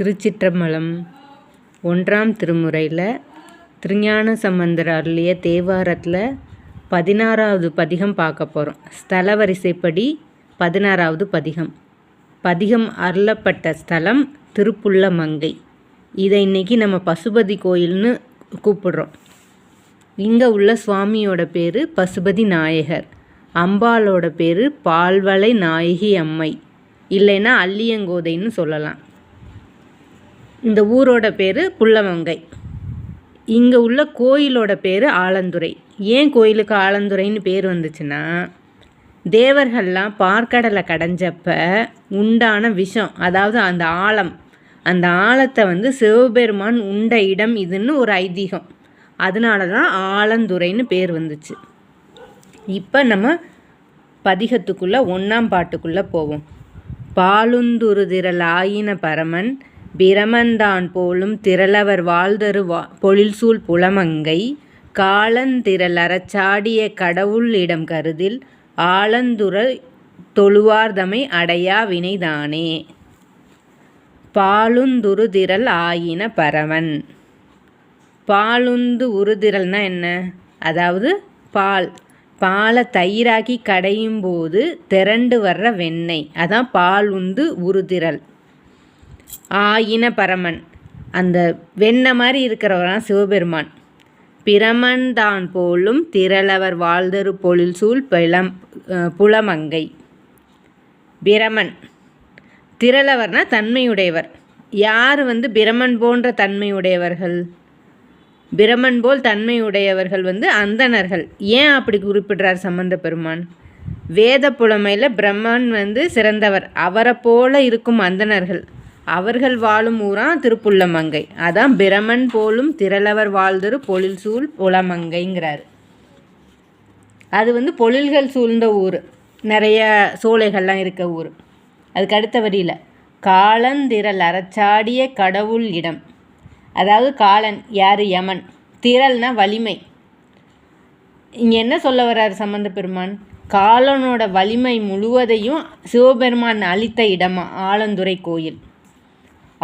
திருச்சிற்றம்பலம் ஒன்றாம் திருமுறையில் திருஞான சம்பந்தர் அருளிய தேவாரத்தில் பதினாறாவது பதிகம் பார்க்க போகிறோம் ஸ்தல வரிசைப்படி பதினாறாவது பதிகம். பதிகம் அருளப்பட்ட ஸ்தலம் திருப்புள்ளமங்கை. இதை இன்றைக்கி நம்ம பசுபதி கோயில்னு கூப்பிடுறோம். இங்கே உள்ள சுவாமியோட பேர் பசுபதி நாயகர். அம்பாளோட பேர் பால்வளை நாயகி அம்மை. இல்லைன்னா அள்ளியங்கோதைன்னு சொல்லலாம். இந்த ஊரோட பேர் புள்ளமங்கை இங்கே உள்ள கோயிலோட பேர் ஆலந்துறை. ஏன் கோயிலுக்கு ஆலந்துறைன்னு பேர் வந்துச்சுன்னா தேவர்கள்லாம் பார்க்கடலை கடைஞ்சப்ப உண்டான விஷம் அதாவது அந்த ஆழம் அந்த ஆழத்தை வந்து சிவபெருமான் உண்ட இடம் இதுன்னு ஒரு ஐதீகம். அதனால தான் ஆலந்துறைன்னு பேர் வந்துச்சு. இப்போ நம்ம பதிகத்துக்குள்ளே ஒன்றாம் பாட்டுக்குள்ளே போவோம். பாலுந்துருதிரல் ஆயின பரமன் பிரமந்தான் போலும் திரளவர் வாழ்தரு வா பொழில்சூழ் புலமங்கை காலந்திரளறச்சாடிய கடவுள் இடம் கருதில் ஆலந்துர தொழுவார்தமை அடையா வினைதானே. பாலுந்துருதிரல் ஆயின பரவன். பாலுந்து உருதிரல்னா என்ன? அதாவது பால். பாலை தயிராக்கி கடையும் போது திரண்டு வர்ற வெண்ணெய். அதான் பால் உந்து உருதிரல் ஆயின பரமன். அந்த வெண்ணை மாதிரி இருக்கிறவரான் சிவபெருமான். பிரமன் தான் போலும் திரளவர் வாழ்தரு பொழில் சூழ் பிளம் புலமங்கை. பிரமன். திரளவர்னா தன்மையுடையவர். யார் வந்து பிரமன் போன்ற தன்மையுடையவர்கள்? பிரமன் போல் தன்மையுடையவர்கள் வந்து அந்தணர்கள். ஏன் அப்படி குறிப்பிடுறார் சம்பந்த பெருமான்? வேத புலமையில் பிரம்மன் வந்து சிறந்தவர். அவரை போல இருக்கும் அந்தணர்கள். அவர்கள் வாழும் ஊரான் திருப்புள்ளமங்கை. அதான் பிரமன் போலும் திரளவர் வாழ்ந்தரு பொழில் சூழ் புலமங்கைங்கிறார் அது வந்து பொழில்கள் சூழ்ந்த ஊர். நிறைய சோலைகள்லாம் இருக்க ஊர். அதுக்கு அடுத்த வரியில் காலந்திரல் அறச்சாடிய கடவுள் இடம். அதாவது காலன் யார்? யமன். திரள்னா வலிமை. இங்கே என்ன சொல்ல வர்றார் சம்பந்த பெருமான் காலனோட வலிமை முழுவதையும் சிவபெருமான் அளித்த இடமா? ஆலந்துறை கோயில்.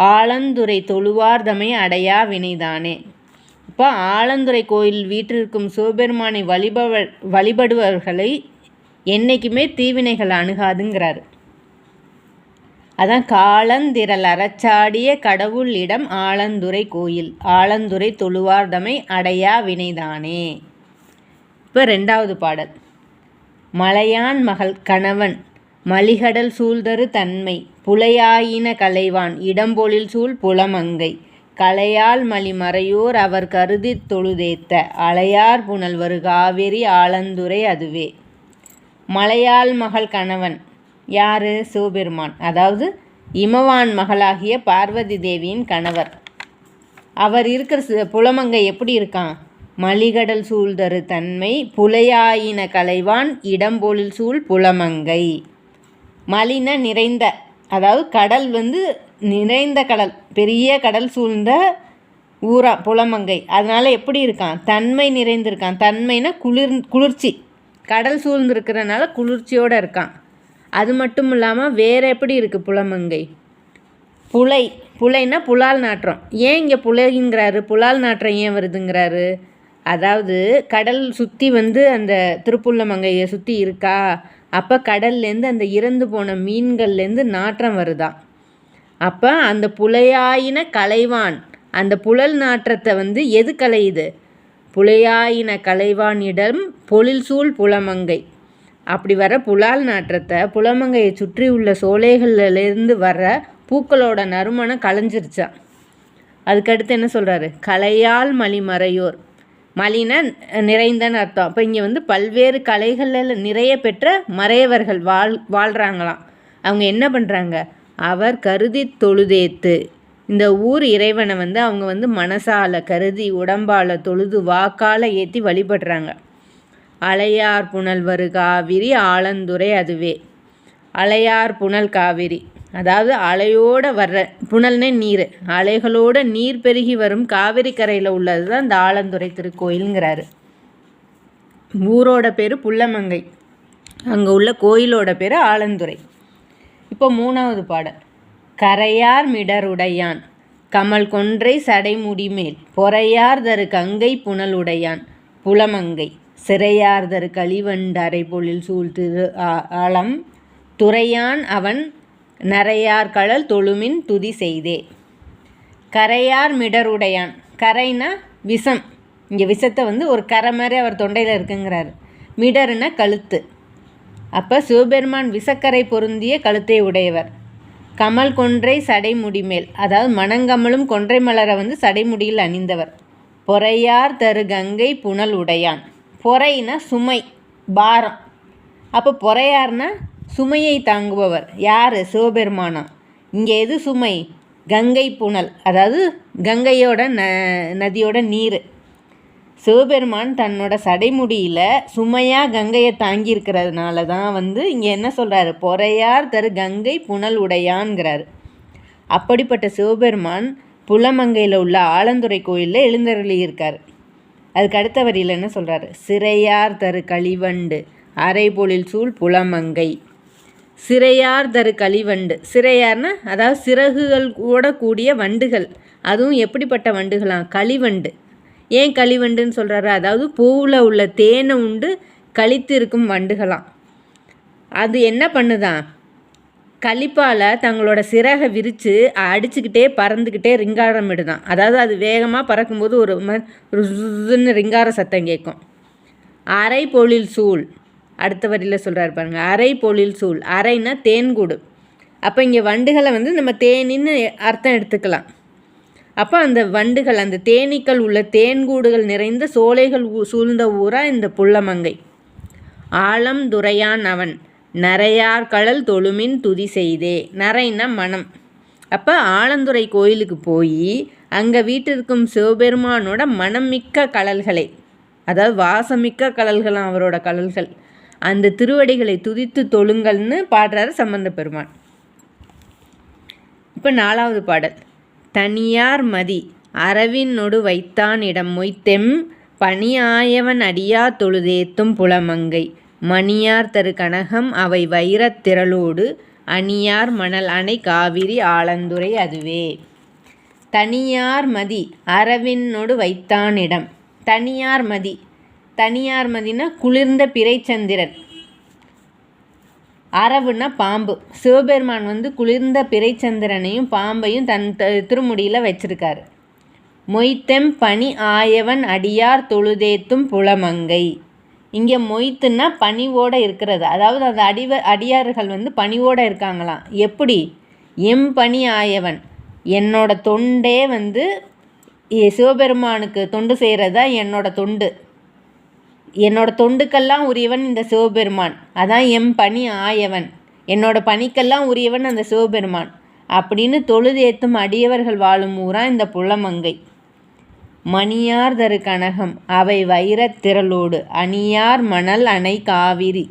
ஆலந்துறை தொழுவார்தமை அடையா வினைதானே. இப்போ ஆலந்துறை கோயில் வீட்டிற்கும் சிவபெருமானை வழிபவ வழிபடுபவர்களை என்றைக்குமே தீவினைகள் அணுகாதுங்கிறாரு. அதான் காலந்திரல் அறச்சாடிய கடவுள் இடம் ஆலந்துறை கோயில். ஆலந்துறை தொழுவார்தமை அடையா வினைதானே. இப்போ ரெண்டாவது பாடல். மலையான் மகள் கணவன் மலிகடல் சூழ்தரு தன்மை. புலையாயின கலைவான் இடம்பொழில் சூழ் புலமங்கை. கலையால் மலிமறையோர் அவர் கருதி தொழுதேத்த அலையார் புனல் வரு காவேரி ஆலந்துரை அதுவே. மலையாள் மகள் கணவன் யாரு? சிவபெருமான் அதாவது இமவான் மகளாகிய பார்வதி தேவியின் கணவர். அவர் இருக்கிற புலமங்கை எப்படி இருக்கான்? மலிகடல் சூழ்தரு தன்மை புலையாயின கலைவான் இடம்பொழில் சூழ் புலமங்கை. மலின நிறைந்த அதாவது கடல் வந்து நிறைந்த கடல் பெரிய கடல் சூழ்ந்த ஊரா புலமங்கை. அதனால் எப்படி இருக்கான்? தன்மை நிறைந்திருக்கான். தன்மைனா குளிர் குளிர்ச்சி. கடல் சூழ்ந்திருக்கிறனால குளிர்ச்சியோடு இருக்கான். அது மட்டும் இல்லாமல் வேறு எப்படி இருக்குது புலமங்கை? புலை. புலைனா புலால் நாற்றம். ஏன் இங்கே புலைங்கிறாரு? புலால் நாற்றம் ஏன் வருதுங்கிறாரு? அதாவது கடல் சுற்றி வந்து அந்த திருப்புள்ளமங்கையை சுற்றி இருக்கா? அப்போ கடல்லேருந்து அந்த இறந்து போன மீன்கள்லேருந்து நாற்றம் வருதா? அப்போ அந்த புலையாயின கலைவான் அந்த புழல் நாற்றத்தை வந்து எது கலையுது? புலையாயின கலைவானிடம் பொழில் சூழ் புலமங்கை. அப்படி வர புலால் நாற்றத்தை புலமங்கையை சுற்றி உள்ள சோலைகள்லேருந்து வர பூக்களோட நறுமணம் களைஞ்சிருச்சான் அதுக்கடுத்து என்ன சொல்கிறாரு கலையால் மலிமறையோர். மலின நிறைந்தன்னு அர்த்தம். அப்போ இங்கே வந்து பல்வேறு கலைகளில் நிறைய பெற்ற மறையவர்கள் வாழ் வாழ்கிறாங்களாம் அவங்க என்ன பண்ணுறாங்க அவர் கருதி தொழுதேத்து. இந்த ஊர் இறைவனை வந்து அவங்க வந்து மனசால கருதி உடம்பால் தொழுது வாக்கால் ஏற்றி வழிபடுறாங்க. அலையார் புனல் வருகாவிரி ஆலந்துரை அதுவே. அலையார் புனல் காவிரி. அதாவது அலையோடு வர்ற புனல்னே நீர். அலைகளோட நீர் பெருகி வரும் காவிரி கரையில் உள்ளது தான் இந்த ஆலந்துறை திருக்கோயிலுங்கிறாரு. ஊரோட பேர் புள்ளமங்கை. அங்கே உள்ள கோயிலோட பேர் ஆலந்துறை. இப்போ மூணாவது பாடல். கரையார் மிடருடையான் கமல் கொன்றை சடைமுடிமேல் பொறையார் தரு கங்கை புனலுடையான் புலமங்கை. சிறையார் தரு களிவண்டரை பொழில் சூழ் திரு ஆலம். துறையான் அவன் நிறையார் கடல் தொழுமின் துதி செய்தே. கரையார் மிடருடையான். கரைனா விஷம். இங்கே விஷத்தை வந்து ஒரு கரை மாதிரி அவர் தொண்டையில் இருக்குங்கிறாரு. மிடருனா கழுத்து. அப்போ சிவபெருமான் விஷக்கரை பொருந்திய கழுத்தை உடையவர். கமல் கொன்றை சடைமுடிமேல் அதாவது மணங்கமலும் கொன்றை மலரை வந்து சடைமுடியில் அணிந்தவர். பொறையார் தரு கங்கை புனல் உடையான். பொறைனா சுமை பாரம். அப்போ பொறையார்னா சுமையை தாங்குபவர். யார்? சிவபெருமானா. இங்கே எது சுமை? கங்கை புனல். அதாவது கங்கையோட ந நதியோட நீர். சிவபெருமான் தன்னோட சடைமுடியில் சுமையாக கங்கையை தாங்கியிருக்கிறதுனால தான் வந்து இங்கே என்ன சொல்கிறாரு பொறையார் தரு கங்கை புனல் உடையான்கிறார். அப்படிப்பட்ட சிவபெருமான் புலமங்கையில் உள்ள ஆலந்துறை கோயிலில் எழுந்தருளி இருக்கார் அதுக்கு அடுத்த வரியில் என்ன சொல்கிறாரு சிறையார் தரு களிவண்டு. அரைபொழில் சூழ் புலமங்கை. சிறையார் தரு களிவண்டு சிறையார்னா அதாவது சிறகுகள் கூட கூடிய வண்டுகள். அதுவும் எப்படிப்பட்ட வண்டுகளாம் களிவண்டு ஏன் களிவண்டுன்னு சொல்கிறாரு அதாவது பூவில் உள்ள தேனை உண்டு கழித்து இருக்கும் வண்டுகளாம் அது என்ன பண்ணுதான் கழிப்பால் தங்களோட சிறகை விரித்து அடிச்சுக்கிட்டே பறந்துக்கிட்டே ரிங்காரம் இடுதான் அதாவது அது வேகமாக பறக்கும்போது ஒரு ஒரு ரிங்கார சத்தம் கேட்கும் அரை பொழில் சூழ். அடுத்த வரியில் சொல்கிறாரு பாருங்கள் அரை பொழில் சூழ் அரைன்னா தேன்கூடு அப்போ இங்கே வண்டுகளை வந்து நம்ம தேனின்னு அர்த்தம் எடுத்துக்கலாம். அப்போ அந்த வண்டுகள் அந்த தேனீக்கள் உள்ள தேன்கூடுகள் நிறைந்த சோலைகள் சூழ்ந்த ஊராக இந்த புள்ளமங்கை. ஆழம் துரையான் அவன் நரையார் கடல் தொழுமின் துதி செய்தே. நரைன்னா மனம். அப்போ ஆலந்துறை கோயிலுக்கு போய் அங்கே வீட்டிற்கும் சிவபெருமானோட மனமிக்க கடல்களை அதாவது வாசமிக்க கடல்களாம் அவரோட கடல்கள் அந்த திருவடிகளை துதித்து தொழுங்கள்னு பாடுறாரு சம்பந்த பெருமான் இப்போ நாலாவது பாடல். தனியார் மதி அரவினொடு வைத்தான் இடம் மொய்த்தெம் பணியாயவன் அடியா தொழுதேத்தும் புலமங்கை. மணியார் தரு கனகம் அவை வைரத் திரளோடு அணியார் மணல் அணை காவிரி ஆலந்துரை அதுவே. தனியார் மதி அரவினொடு வைத்தானிடம் தனியார் மதி தனியார் மதினா குளிர்ந்த பிறைச்சந்திரன். அரவுன்னா பாம்பு. சிவபெருமான் வந்து குளிர்ந்த பிறைச்சந்திரனையும் பாம்பையும் தன் திருமுடியில் வச்சிருக்காரு. மொய்த்தெம் பனி ஆயவன் அடியார் தொழுதேத்தும் புலமங்கை. இங்கே மொய்த்துன்னா பனிவோடு இருக்கிறது. அதாவது அந்த அடிவ அடியார்கள் வந்து பனிவோடு இருக்காங்களாம். எப்படி? எம் பனி ஆயவன். என்னோட தொண்டே வந்து சிவபெருமானுக்கு தொண்டு செய்கிறது தான் என்னோட தொண்டு. என்னோட தொண்டுக்கெல்லாம் உரியவன் இந்த சிவபெருமான். அதான் எம் பணி ஆயவன். என்னோட பணிக்கெல்லாம் உரியவன் அந்த சிவபெருமான். அப்படின்னு தொழுதேத்தும் அடியவர்கள் வாழும் ஊரா இந்த புள்ளமங்கை. மணியார் தரு கனகம் அவை வைரத் திரளோடு அணியார் மணல் அணை காவிரி.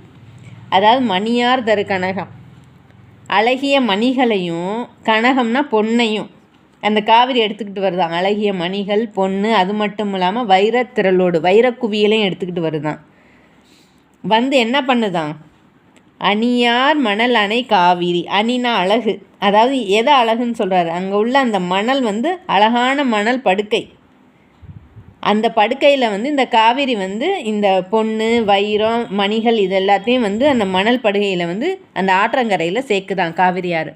அதாவது மணியார் தரு கனகம். அழகிய மணிகளையும் கனகம்னா பொன்னையும் அந்த காவிரி எடுத்துக்கிட்டு வருதான் அழகிய மணிகள் பொண்ணு அது மட்டும் இல்லாமல் வைரத்திரளோடு வைரக்குவியலையும் எடுத்துக்கிட்டு வருதான். வந்து என்ன பண்ணுதான்? அணியார் மணல் அணை காவிரி அணினா அழகு. அதாவது எதை அழகுன்னு சொல்கிறாரு அங்கே உள்ள அந்த மணல் வந்து அழகான மணல் படுக்கை. அந்த படுக்கையில் வந்து இந்த காவிரி வந்து இந்த பொண்ணு வைரம் மணிகள் இது எல்லாத்தையும் வந்து அந்த மணல் படுகையில் வந்து அந்த ஆற்றங்கரையில் சேர்க்குதான் காவிரியார்.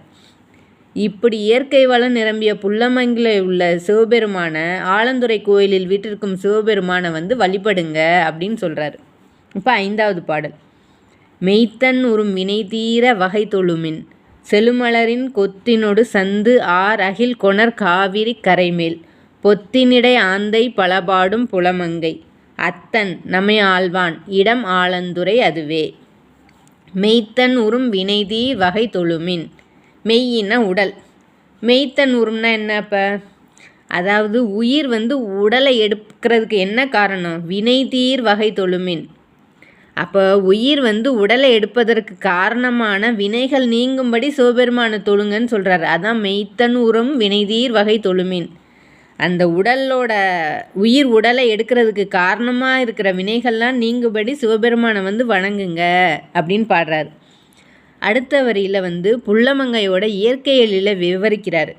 இப்படி இயற்கை வளம் நிரம்பிய புல்லமங்கில உள்ள சிவபெருமான ஆலந்துறை கோயிலில் வீட்டிற்கும் சிவபெருமானை வந்து வழிபடுங்க அப்படின்னு சொல்கிறாரு இப்போ ஐந்தாவது பாடல். மெய்த்தன் உறும் வினை தீர வகை தொழுமின். செழுமலரின் கொத்தினொடு சந்து ஆர் அகில் கொணர் காவிரி கரைமேல். பொத்தினிடை ஆந்தை பலபாடும் புலமங்கை. அத்தன் நம்மை ஆழ்வான் இடம் ஆலந்துரை அதுவே. மெய்த்தன் உறும் வினைதீர் வகை தொழுமின். மெய்யினா உடல். மெய்த்தன் உரும்னா என்ன அப்போ? அதாவது உயிர் வந்து உடலை எடுக்கிறதுக்கு என்ன காரணம்? வினை தீர் வகை தொழுமின். அப்போ உயிர் வந்து உடலை எடுப்பதற்கு காரணமான வினைகள் நீங்கும்படி சிவபெருமான தொழுங்கன்னு சொல்கிறாரு அதான் மெய்த்தன் உரம் வினைதீர் வகை தொழுமின். அந்த உடலோட உயிர் உடலை எடுக்கிறதுக்கு காரணமாக இருக்கிற வினைகள்லாம் நீங்கும்படி சிவபெருமானை வந்து வணங்குங்க அப்படின்னு பாடுறாரு. அடுத்த வரியில் வந்து புள்ளமங்கையோட இயற்கை எழில விவரிக்கிறார்.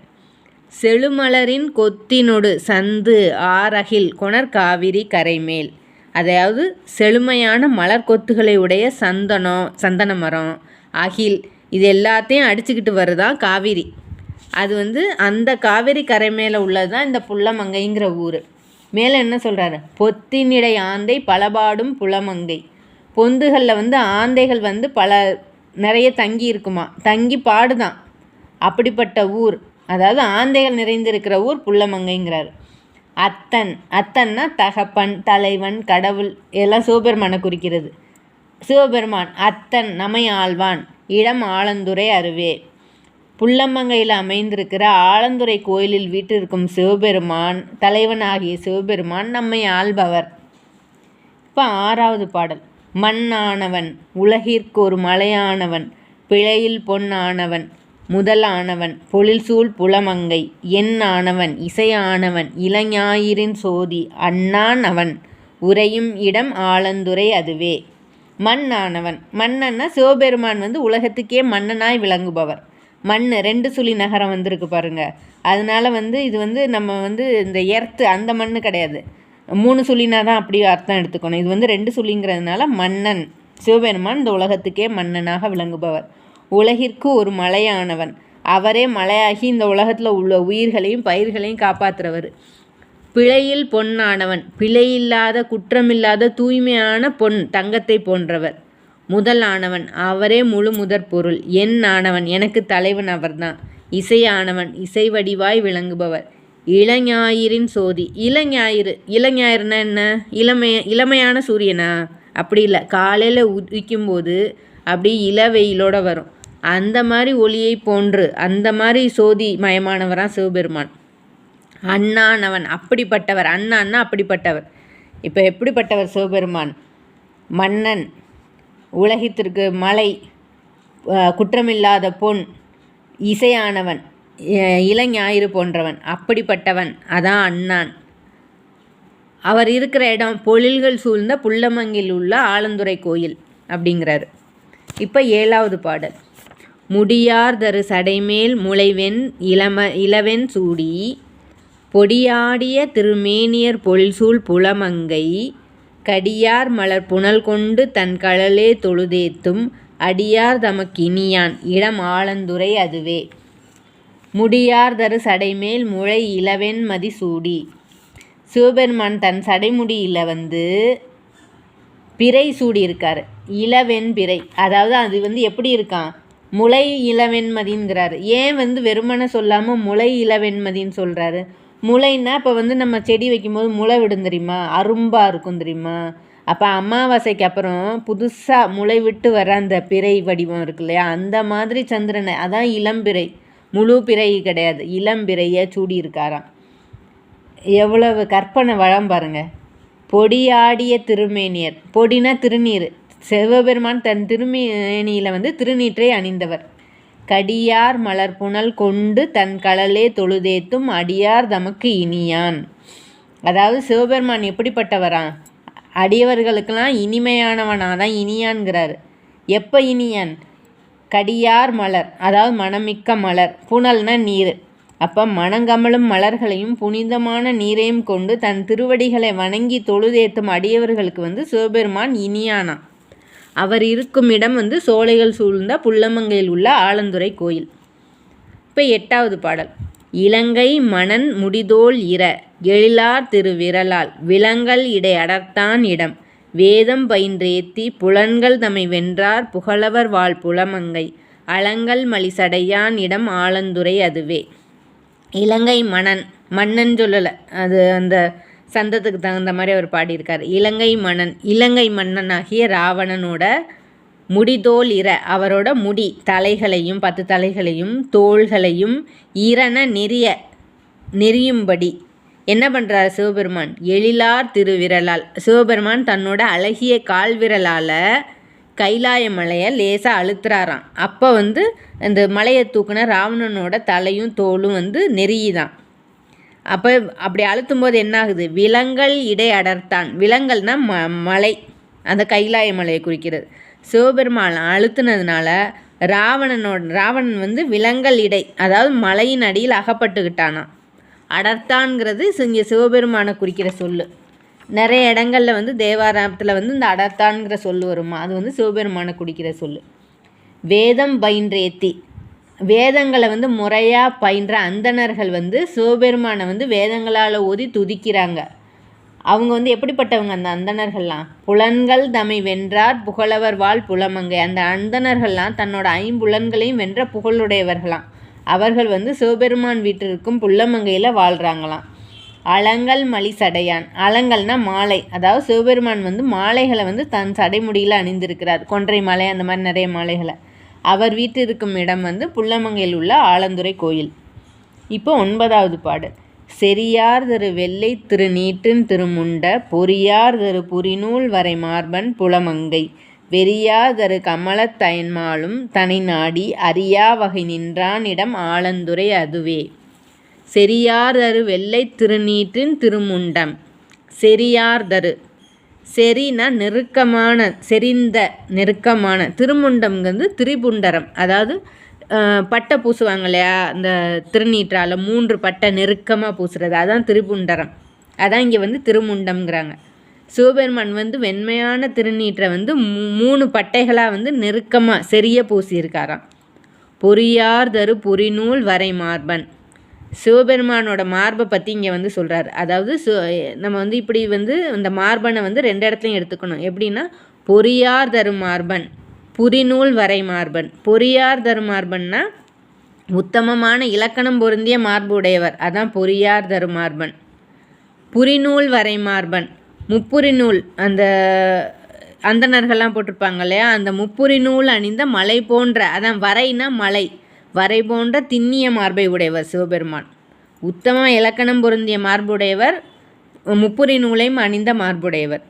செழுமலரின் கொத்தினொடு சந்து ஆரகில் கொணர்காவிரி கரைமேல். அதாவது செழுமையான மலர் கொத்துகளை உடைய சந்தனம் சந்தன மரம் அகில் இது எல்லாத்தையும் அடிச்சுக்கிட்டு வருதான் காவிரி? அது வந்து அந்த காவிரி கரை மேலே உள்ளது தான் இந்த புள்ளமங்கைங்கிற ஊர். மேலே என்ன சொல்கிறாரு பொத்தினிடை ஆந்தை பலபாடும் புலமங்கை. பொந்துகளில் வந்து ஆந்தைகள் வந்து பல நிறைய தங்கி இருக்குமா? தங்கி பாடுதான். அப்படிப்பட்ட ஊர். அதாவது ஆந்தைகள் நிறைந்திருக்கிற ஊர் புள்ளமங்கைங்கிறார். அத்தன் அத்தன்னா தகப்பன் தலைவன் கடவுள் எல்லாம் சிவபெருமானை குறிக்கிறது. சிவபெருமான் அத்தன் நமை ஆழ்வான் இடம் ஆலந்துரை அருவே. புள்ளம்மங்கையில் அமைந்திருக்கிற ஆலந்துரை கோயிலில் வீட்டிருக்கும் சிவபெருமான் தலைவன் ஆகிய சிவபெருமான் நம்மை ஆள்பவர். இப்போ ஆறாவது பாடல். மண்ணானவன் உலகிற்கு ஒரு மலையானவன் பிழையில் பொன்னானவன் முதலானவன் பொழில்சூழ் புலமங்கை எண்ணானவன் இசையானவன் இளஞாயிறின் சோதி அண்ணான் அவன் உறையும் இடம் ஆலந்துரை அதுவே. மண்ணானவன் மன்னன்னா சிவபெருமான் வந்து உலகத்துக்கே மன்னனாய் விளங்குபவர். மண் ரெண்டு சுழி நகரம் வந்திருக்கு பாருங்க. அதனால வந்து இது வந்து நம்ம வந்து இந்த எர்த்து அந்த மண் கிடையாது. மூணு சுழினா தான் அப்படி அர்த்தம் எடுத்துக்கணும். இது வந்து ரெண்டு சுழிங்கிறதுனால மன்னன் சிவபெருமான் இந்த உலகத்துக்கே மன்னனாக விளங்குபவர். உலகிற்கு ஒரு மலையானவன். அவரே மலையாகி இந்த உலகத்தில் உள்ள உயிர்களையும் பயிர்களையும் காப்பாற்றுறவர் பிழையில் பொன்னானவன். பிழையில்லாத குற்றமில்லாத தூய்மையான பொன் தங்கத்தை போன்றவர். முதலானவன். அவரே முழு முதற் பொருள் என் ஆனவன். எனக்கு தலைவன் அவர்தான். இசையானவன். இசை வடிவாய் விளங்குபவர். இளஞாயிறின் சோதி. இளஞாயிறு இளஞாயிறுனா என்ன? இளமைய இளமையான சூரியனா? அப்படி இல்லை. காலையில் உதிக்கும்போது அப்படி இளவெயிலோட வரும். அந்த மாதிரி ஒளியை போன்று அந்த மாதிரி சோதி மயமானவரான் சிவபெருமான். அண்ணானவன் அப்படிப்பட்டவர். அண்ணான்னா அப்படிப்பட்டவர். இப்போ எப்படிப்பட்டவர் சிவபெருமான்? மன்னன் உலகத்திற்கு மலை குற்றமில்லாத பொன் இசையானவன். இளஞாயிறு போன்றவன் அப்படிப்பட்டவன் அதான் அண்ணான். அவர் இருக்கிற இடம் பொழில்கள் சூழ்ந்த புள்ளமங்கில் உள்ள ஆலந்துறை கோயில் அப்படிங்கிறாரு. இப்போ ஏழாவது பாடல். முடியார் தரு சடைமேல் முளைவெண் இளம இளவெண் சூடி பொடியாடிய திருமேனியர் பொழில்சூழ் புலமங்கை கடியார் மலர் புனல் கொண்டு தன் கடலே தொழுதேத்தும் அடியார் தமக்கினியான் இடம் ஆலந்துரை அதுவே. முடியார் தரு சடைமேல் முளை இளவெண் மதி சூடி சிவபெருமான் தன் சடைமுடியில் வந்து பிறை சூடி இருக்கார் இளவெண் பிறை. அதாவது அது வந்து எப்படி இருக்கான்? முளை இளவெண்மதிங்கிறாரு ஏன் வந்து வெறுமனை சொல்லாமல் முளை இளவெண்மதின்னு சொல்கிறாரு முளைன்னா இப்போ வந்து நம்ம செடி வைக்கும்போது முளை விடும் தெரியுமா? அரும்பாக இருக்கும் தெரியுமா? அப்போ அமாவாசைக்கு அப்புறம் புதுசாக முளை விட்டு வர அந்த பிறை வடிவம் இருக்கு இல்லையா? அந்த மாதிரி சந்திரனை. அதான் இளம்பிறை. முழு பிறை கிடையாது. இளம்பிறையை சூடி இருக்காராம் எவ்வளவு கற்பனை வளம் பாருங்க. பொடியாடிய திருமேனியர் பொடினா திருநீர். சிவபெருமான் தன் திருமேனியில் வந்து திருநீற்றை அணிந்தவர். கடியார் மலர் புனல் கொண்டு தன் கடலே தொழுதேத்தும் அடியார் தமக்கு இனியான். அதாவது சிவபெருமான் எப்படிப்பட்டவரா? அடியவர்களுக்கெல்லாம் இனிமையானவனாக தான் எப்போ இனியான்? கடியார் மலர் அதாவது மனமிக்க மலர் புனல்னா நீர். அப்போ மனங்கமலும் மலர்களையும் புனிதமான நீரையும் கொண்டு தன் திருவடிகளை வணங்கி தொழுதேத்தும் அடியவர்களுக்கு வந்து சிவபெருமான் இனியானா அவர் இருக்கும் இடம் வந்து சோலைகள் சூழ்ந்த புல்லமங்கையில் உள்ள ஆலந்துறை கோயில். இப்போ எட்டாவது பாடல். இலங்கை மணன் முடிதோல் இர எழிலார் திருவிரலால் விலங்கல் இடை அடர்த்தான் இடம். வேதம் பயின்றேத்தி புலன்கள் தம்மை வென்றார் புகழவர் வாழ் புலமங்கை. அலங்கல் மலிசடையான் இடம் ஆலந்துரை அதுவே. இலங்கை மணன் மன்னன் சொல்லலை. அது அந்த சந்தத்துக்கு தகுந்த மாதிரி அவர் பாடியிருக்கார். இலங்கை மன்னன் இலங்கை மன்னனாகிய ராவணனோட முடிதோல் இர அவரோட முடி தலைகளையும் பத்து தலைகளையும் தோள்களையும் இரண நெறிய நெறியும்படி என்ன பண்ணுறார் சிவபெருமான்? எழிலார் திருவிரலால். சிவபெருமான் தன்னோட அழகிய கால் விரலால் கைலாய மலையை லேசாக அழுத்துறாராம். அப்போ வந்து அந்த மலையை தூக்குன ராவணனோட தலையும் தோலும் வந்து நெறியுதான் அப்போ அப்படி அழுத்தும் போது என்ன ஆகுது விலங்கல் இடை அடர்த்தான். விலங்கல்னால் ம மலை. அந்த கைலாய மலையை குறிக்கிறது. சிவபெருமான் அழுத்துனதுனால ராவணனோட ராவணன் வந்து விலங்கல் இடை அதாவது மலையின் அடியில் அகப்பட்டுக்கிட்டானான் அடர்த்தான்ங்கிறது இங்கே சிவபெருமானை குறிக்கிற சொல்லு. நிறைய இடங்களில் வந்து தேவாரத்தில் வந்து இந்த அடர்த்தான்கிற சொல் வருமா? அது வந்து சிவபெருமானை குறிக்கிற சொல்லு. வேதம் பயின்றேத்தி. வேதங்களை வந்து முறையாக பயின்ற அந்தணர்கள் வந்து சிவபெருமானை வந்து வேதங்களால் ஓதி துதிக்கிறாங்க. அவங்க வந்து எப்படிப்பட்டவங்க அந்த அந்தணர்கள்லாம்? புலன்கள் தமை வென்றார் புகழவர் வாழ் புலமங்கை. அந்த அந்தணர்கள்லாம் தன்னோட ஐம்புலன்களையும் வென்ற புகழுடையவர்களாம். அவர்கள் வந்து சிவபெருமான் வீட்டிற்கும் புல்லமங்கையில் வாழ்கிறாங்களாம் அலங்கல் மலி சடையான். அலங்கல்னா மாலை. அதாவது சிவபெருமான் வந்து மாலைகளை வந்து தன் சடைமுடியில் அணிந்திருக்கிறார். கொன்றை மாலை அந்த மாதிரி நிறைய மாலைகளை. அவர் வீட்டு இருக்கும் இடம் வந்து புல்லமங்கையில் உள்ள ஆலந்துறை கோயில். இப்போ ஒன்பதாவது பாடல். செரியார் திரு வெள்ளை திரு நீட்டின் திருமுண்ட பொறியார் திரு புரிநூல் வரை மார்பன் புலமங்கை. வெறியார் தரு கமலத்தயன்மாலும் தனி நாடி அறியா வகை நின்றானிடம் ஆலந்துரை அதுவே. செரியாரரு வெள்ளை திருநீற்றின் திருமுண்டம். செரியார்தரு செரினா நெருக்கமான செறிந்த நெருக்கமான திருமுண்டம்ங்கிறது திரிபுண்டரம். அதாவது பட்டை பூசுவாங்க இல்லையா இந்த திருநீற்றால் மூன்று பட்டை நெருக்கமாக பூசுறது. அதான் திரிபுண்டரம். அதான் இங்கே வந்து திருமுண்டம்ங்கிறாங்க. சிவபெருமான் வந்து வெண்மையான திருநீற்றை வந்து மூணு பட்டைகளாக வந்து நெருக்கமாக செரிய பூசியிருக்காராம். பொறியார் தரு பொறிநூல் வரை மார்பன். சிவபெருமானோட மார்பை பற்றி இங்கே வந்து சொல்கிறார் அதாவது நம்ம வந்து இப்படி வந்து இந்த மார்பனை வந்து ரெண்டு இடத்துலையும் எடுத்துக்கணும். எப்படின்னா பொறியார் தரு மார்பன் புரிநூல் வரை மார்பன். பொறியார் தரு மார்பன்னா உத்தமமான இலக்கணம் பொருந்திய மார்பு உடையவர் அதான் பொறியார் தரு மார்பன். புரிநூல் வரை மார்பன். முப்புரி நூல் அந்த அந்தணர்கள்லாம் போட்டிருப்பாங்க இல்லையா அந்த முப்புரி நூல் அணிந்த மலை போன்ற அதான் வரைனா மலை வரை போன்ற திண்ணிய மார்பை உடையவர் சிவபெருமான். உத்தம இலக்கணம் பொருந்திய மார்புடையவர் முப்புரி நூலையும் அணிந்த மார்புடையவர்.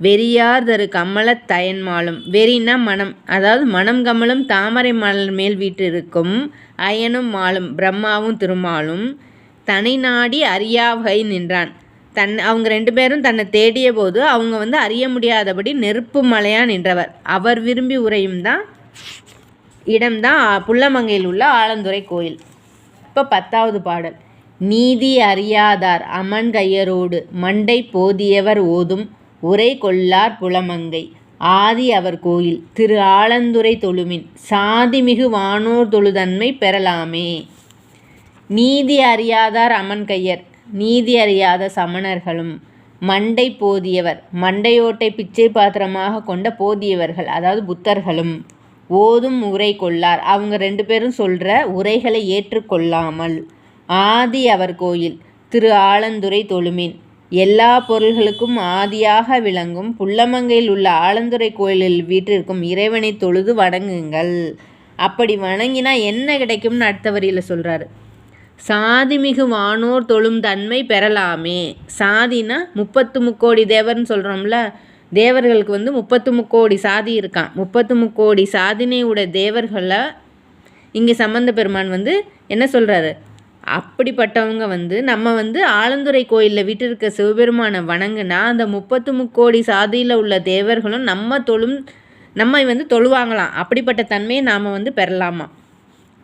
வெறியார் தரு கமல தயன்மாலும் வெறினா மனம் அதாவது மனம் கமலும் தாமரை மலர் மேல் வீட்டிருக்கும் அயனும் மாலும் பிரம்மாவும் திருமாலும் தனி நாடி அறியாவகை நின்றான். தன் அவங்க ரெண்டு பேரும் தன்னை தேடிய போது அவங்க வந்து அறிய முடியாதபடி நெருப்பு மலையாக நின்றவர். அவர் விரும்பி உரையும் தான் இடம்தான் புள்ளமங்கையில் உள்ள ஆலந்துறை கோயில். இப்போ பத்தாவது பாடல். நீதி அறியாதார் அமன் கையரோடு மண்டை போதியவர் ஓதும் உரை கொள்ளார் புலமங்கை. ஆதி அவர் கோயில் திரு ஆலந்துரை தொழுமின் சாதிமிகு வானோர் தொழுதன்மை பெறலாமே. நீதி அறியாதார் அமன் கையர் நீதி அறியாத சமணர்களும் மண்டை போதியவர் மண்டையோட்டை பிச்சை பாத்திரமாக கொண்ட போதியவர்கள் அதாவது புத்தர்களும் ஓதும் உரை கொள்ளார். அவங்க ரெண்டு பேரும் சொல்கிற உரைகளை ஏற்றுக்கொள்ளாமல் ஆதி அவர் கோயில் திரு ஆலந்துரை தொழுமின் எல்லா பொருள்களுக்கும் ஆதியாக விளங்கும் புள்ளமங்கையில் உள்ள ஆலந்துரை கோயிலில் வீட்டிற்கும் இறைவனை தொழுது வணங்குங்கள். அப்படி வணங்கினா என்ன கிடைக்கும்னு அடுத்த வரியில் சொல்கிறாரு சாதிமிகு வானோர் தொழும் தன்மை பெறலாமே. சாதினா முப்பத்து முக்கோடி தேவர்னு சொல்கிறோம்ல தேவர்களுக்கு வந்து முப்பத்து முக்கோடி சாதி இருக்கான் முப்பத்து முக்கோடி சாதினை உடைய தேவர்களை இங்கே சம்பந்த பெருமான் வந்து என்ன சொல்கிறாரு அப்படிப்பட்டவங்க வந்து நம்ம வந்து ஆலந்துறை கோயிலில் விட்டிருக்க சிவபெருமானை வணங்குனா அந்த முப்பத்து முக்கோடி சாதியில் உள்ள தேவர்களும் நம்ம தொழும் நம்ம வந்து தொழுவாங்களாம். அப்படிப்பட்ட தன்மையை நாம் வந்து பெறலாமா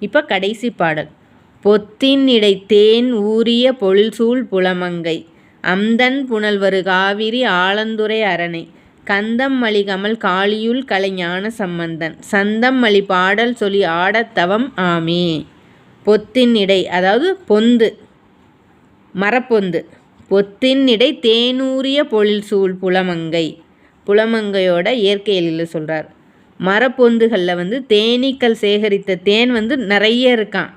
இப்போ கடைசி பாடல். பொத்தின் இடைத்தேன் ஊரிய ஊறிய பொழில்சூழ் புலமங்கை. அம்தன் புனல்வரு காவிரி ஆலந்துரை அரணை. கந்தம் மலிகமல் காளியுள் கலைஞான சம்பந்தன். சந்தம் மலி பாடல் சொல்லி ஆடத்தவம் ஆமே. பொத்தின் இடை அதாவது பொந்து மரப்பொந்து. பொத்தின் இடை தேனூரிய பொழில் சூழ் புலமங்கை. புலமங்கையோட இயற்கையில் சொல்கிறார் மரப்பொந்துகளில் வந்து தேனீக்கள் சேகரித்த தேன் வந்து நிறைய இருக்கான்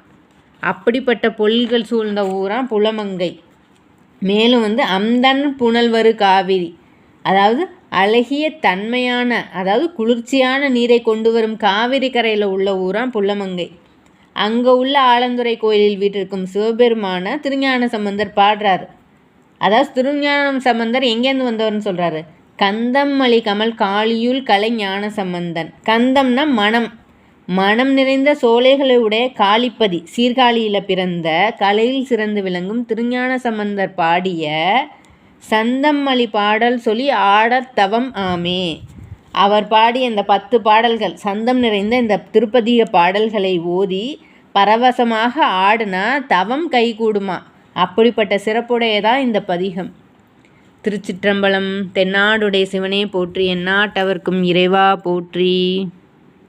அப்படிப்பட்ட பொல்கள் சூழ்ந்த ஊரான் புலமங்கை. மேலும் வந்து அம்தன் புனல்வரு காவிரி. அதாவது அழகிய தன்மையான அதாவது குளிர்ச்சியான நீரை கொண்டு வரும் காவிரி கரையில் உள்ள ஊரான் புல்லமங்கை அங்கே உள்ள ஆலந்துறை கோயிலில் வீட்டிற்கும் சிவபெருமான திருஞான சம்பந்தர் பாடுறாரு. அதாவது திருஞான சம்பந்தர் எங்கேருந்து வந்தவர்னு சொல்கிறாரு கந்தம் மலி கமல் காளியுள் கலை ஞான சம்பந்தன். கந்தம்னா மனம். மனம் நிறைந்த சோலைகளுடைய காளிப்பதி சீர்காழியில் பிறந்த கலையில் சிறந்து விளங்கும் திருஞான சம்பந்தர் பாடிய சந்தம்மளி பாடல் சொல்லி ஆடத்தவம் ஆமே. அவர் பாடிய இந்த பத்து பாடல்கள் சந்தம் நிறைந்த இந்த திருப்பதிய பாடல்களை ஓதி பரவசமாக ஆடுனா தவம் கைகூடுமா? அப்படிப்பட்ட சிறப்புடையதான் இந்த பதிகம். திருச்சிற்றம்பலம் தென்னாடுடைய சிவனே போற்றி எந்நாட்டவர்க்கும் இறைவா போற்றி.